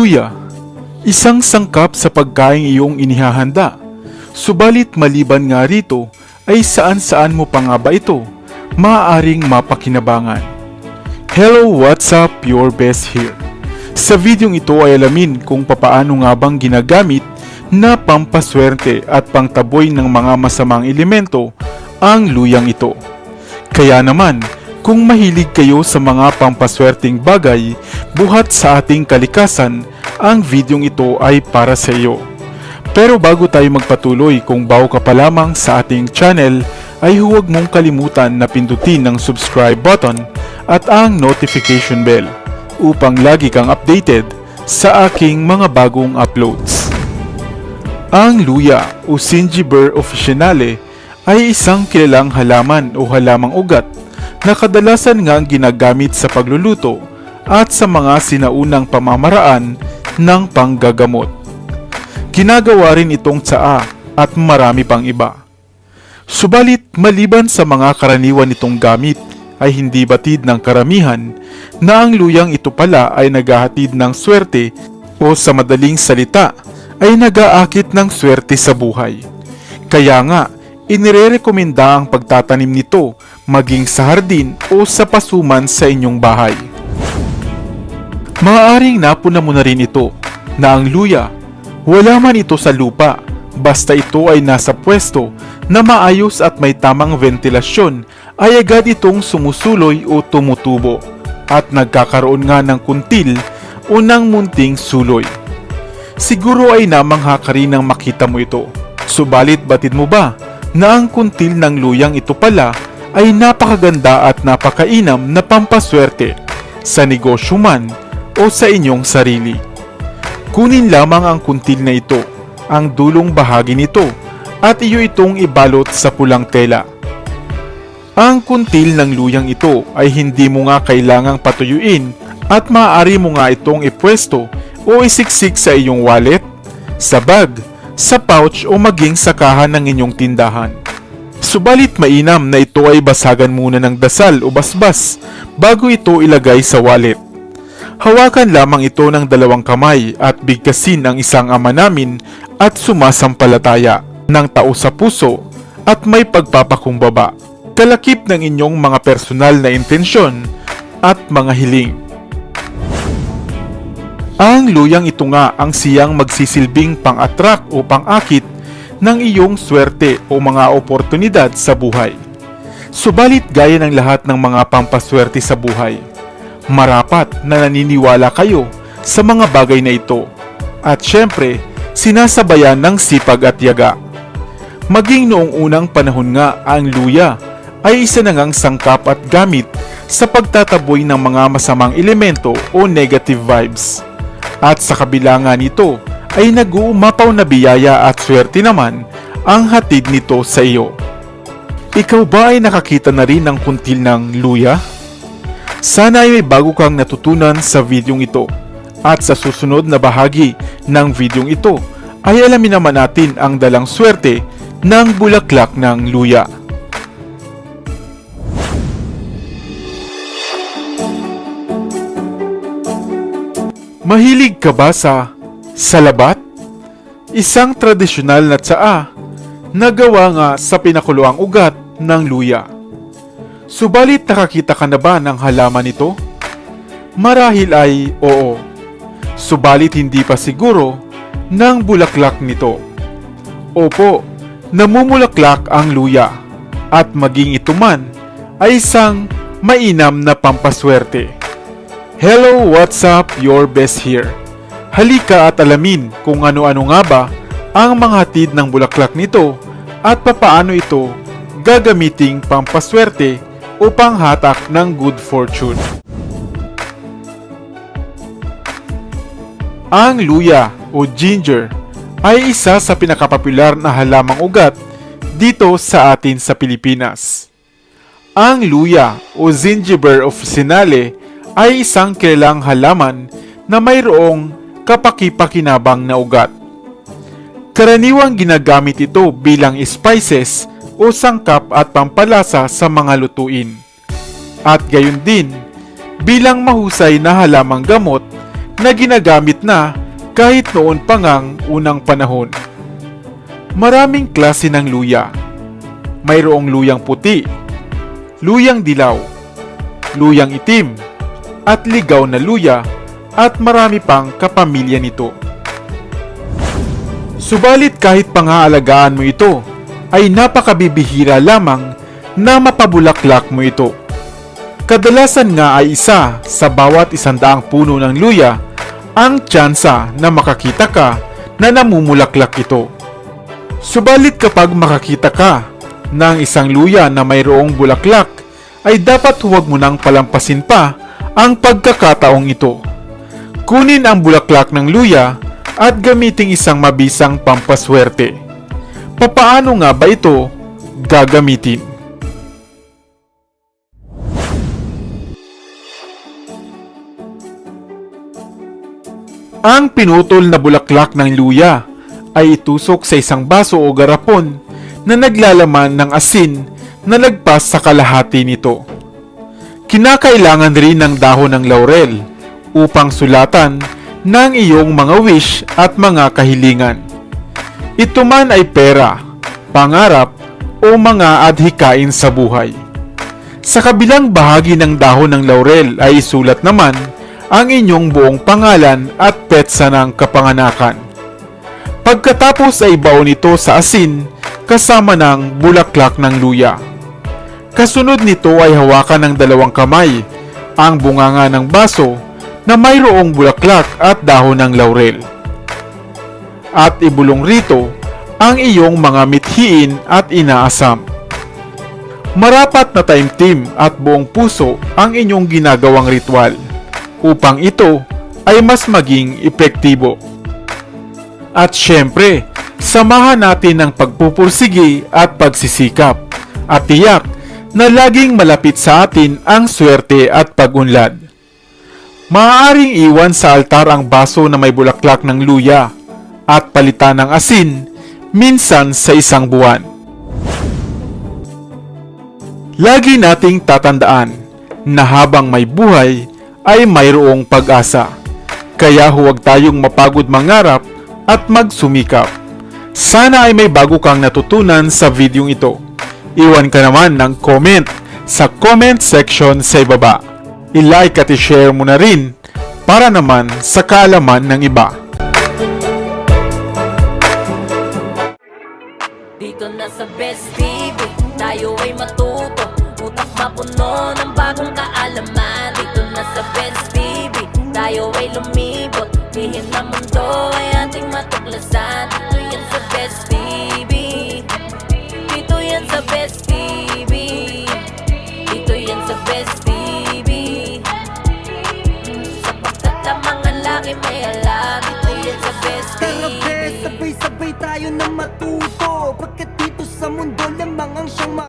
Luya, isang sangkap sa pagkain iyong inihahanda. Subalit maliban nga rito, ay saan-saan mo pa nga ba ito maaaring mapakinabangan. Hello, what's up? Your best here. Sa videong ito ay alamin kung papaano nga bang ginagamit na pampaswerte at pangtaboy ng mga masamang elemento ang luyang ito. Kaya naman, kung mahilig kayo sa mga pampaswerteng bagay buhat sa ating kalikasan, ang videong ito ay para sa iyo. Pero bago tayo magpatuloy, kung bago ka pa lamang sa ating channel, ay huwag mong kalimutan na pindutin ang subscribe button at ang notification bell upang lagi kang updated sa aking mga bagong uploads. Ang luya o Singiber officinale ay isang kilalang halaman o halamang ugat na kadalasan nga ginagamit sa pagluluto at sa mga sinaunang pamamaraan ng panggagamot. Ginagawa rin itong tsaa at marami pang iba. Subalit maliban sa mga karaniwan nitong gamit ay hindi batid ng karamihan na ang luyang ito pala ay naghahatid ng swerte o sa madaling salita ay nag-aakit ng swerte sa buhay. Kaya nga, inirerekomenda ang pagtatanim nito maging sa hardin o sa pasuman sa inyong bahay. Maaaring napuna mo na rin ito na ang luya, wala man ito sa lupa, basta ito ay nasa pwesto na maayos at may tamang ventilasyon ay agad itong sumusuloy o tumutubo at nagkakaroon nga ng kuntil o ng munting suloy. Siguro ay namangha ka rin nang makita mo ito. Subalit batid mo ba na ang kuntil ng luyang ito pala ay napakaganda at napakainam na pampaswerte sa negosyo man o sa inyong sarili. Kunin lamang ang kuntil na ito, ang dulong bahagi nito, at iyo itong ibalot sa pulang tela. Ang kuntil ng luyang ito ay hindi mo nga kailangang patuyuin at maaari mo nga itong ipwesto o isiksik sa iyong wallet, sa bag, sa pouch o maging sa kahan ng inyong tindahan. Subalit mainam na ito ay basagan muna ng dasal o basbas bago ito ilagay sa wallet. Hawakan lamang ito ng dalawang kamay at bigkasin ang isang ama namin at sumasampalataya ng tao sa puso at may pagpapakumbaba. Kalakip ng inyong mga personal na intensyon at mga hiling. Ang luyang ito nga ang siyang magsisilbing pang-attract o pang-akit ng iyong swerte o mga oportunidad sa buhay. Subalit gaya ng lahat ng mga pampaswerte sa buhay, marapat na naniniwala kayo sa mga bagay na ito at syempre sinasabayan ng sipag at yaga. Maging noong unang panahon nga ang luya ay isa na ngang sangkap at gamit sa pagtataboy ng mga masamang elemento o negative vibes. At sa kabila nga nito ay nag-uumapaw na biyaya at swerte naman ang hatid nito sa iyo. Ikaw ba ay nakakita na rin ng kuntil ng luya? Sana ay may bago kang natutunan sa videong ito. At sa susunod na bahagi ng videong ito ay alamin naman natin ang dalang swerte ng bulaklak ng luya. Mahilig ka ba sa salabat? Isang tradisyonal na tsaa na gawa nga sa pinakuluang ugat ng luya. Subalit nakakita ka na ba ng halaman nito? Marahil ay oo. Subalit hindi pa siguro ng bulaklak nito. Opo, namumulaklak ang luya at maging ito man ay isang mainam na pampaswerte. Hello, what's up? Your best here. Halika at alamin kung ano-ano nga ba ang mga hatid ng bulaklak nito at papaano ito gagamiting pampaswerte o panghatak ng good fortune. Ang luya o ginger ay isa sa pinakapopular na halamang ugat dito sa atin sa Pilipinas. Ang luya o Zingiber officinale ay isang kilalang halaman na mayroong kapakipakinabang na ugat. Karaniwang ginagamit ito bilang spices o sangkap at pampalasa sa mga lutuin. At gayon din, bilang mahusay na halamang gamot na ginagamit na kahit noon pa ngang unang panahon. Maraming klase ng luya. Mayroong luyang puti, luyang dilaw, luyang itim, at ligaw na luya at marami pang kapamilya nito. Subalit kahit pangaalagaan mo ito, ay napakabibihira lamang na mapabulaklak mo ito. Kadalasan nga ay isa sa bawat isandaang puno ng luya ang tsansa na makakita ka na namumulaklak ito. Subalit kapag makakita ka ng isang luya na mayroong bulaklak, ay dapat huwag mo nang palampasin pa ang pagkakataong ito. Kunin ang bulaklak ng luya at gamiting isang mabisang pampaswerte. Papaano nga ba ito gagamitin? Ang pinutol na bulaklak ng luya ay itusok sa isang baso o garapon na naglalaman ng asin na lagpas sa kalahati nito. Kinakailangan rin ng dahon ng laurel upang sulatan ng iyong mga wish at mga kahilingan. Ito man ay pera, pangarap o mga adhikain sa buhay. Sa kabilang bahagi ng dahon ng laurel ay isulat naman ang inyong buong pangalan at petsa ng kapanganakan. Pagkatapos ay baon ito sa asin kasama ng bulaklak ng luya. Kasunod nito ay hawakan ng dalawang kamay ang bunganga ng baso na mayroong bulaklak at dahon ng laurel. At ibulong rito ang iyong mga mithiin at inaasam. Marapat na taimtim at buong puso ang inyong ginagawang ritual upang ito ay mas maging epektibo. At syempre, samahan natin ang pagpupursigi at pagsisikap at tiyak na laging malapit sa atin ang swerte at pagunlad. Maaaring iwan sa altar ang baso na may bulaklak ng luya at palitan ng asin minsan sa isang buwan. Lagi nating tatandaan na habang may buhay ay mayroong pag-asa. Kaya huwag tayong mapagod mangarap at magsumikap. Sana ay may bago kang natutunan sa videong ito. Iwan ka naman ng comment sa comment section sa ibaba. I-like at i-share mo na rin para naman sa kaalaman ng iba. Dito na sa Best TV, tayo ay matuto. Utak mapuno ng bagong kaalaman. Dito na sa Best TV, tayo ay lumibot. Lihim na mundo ay ating matuklasan. Dito yan sa Best TV Dito yan sa Best TV laki may alam Dito yan sa Best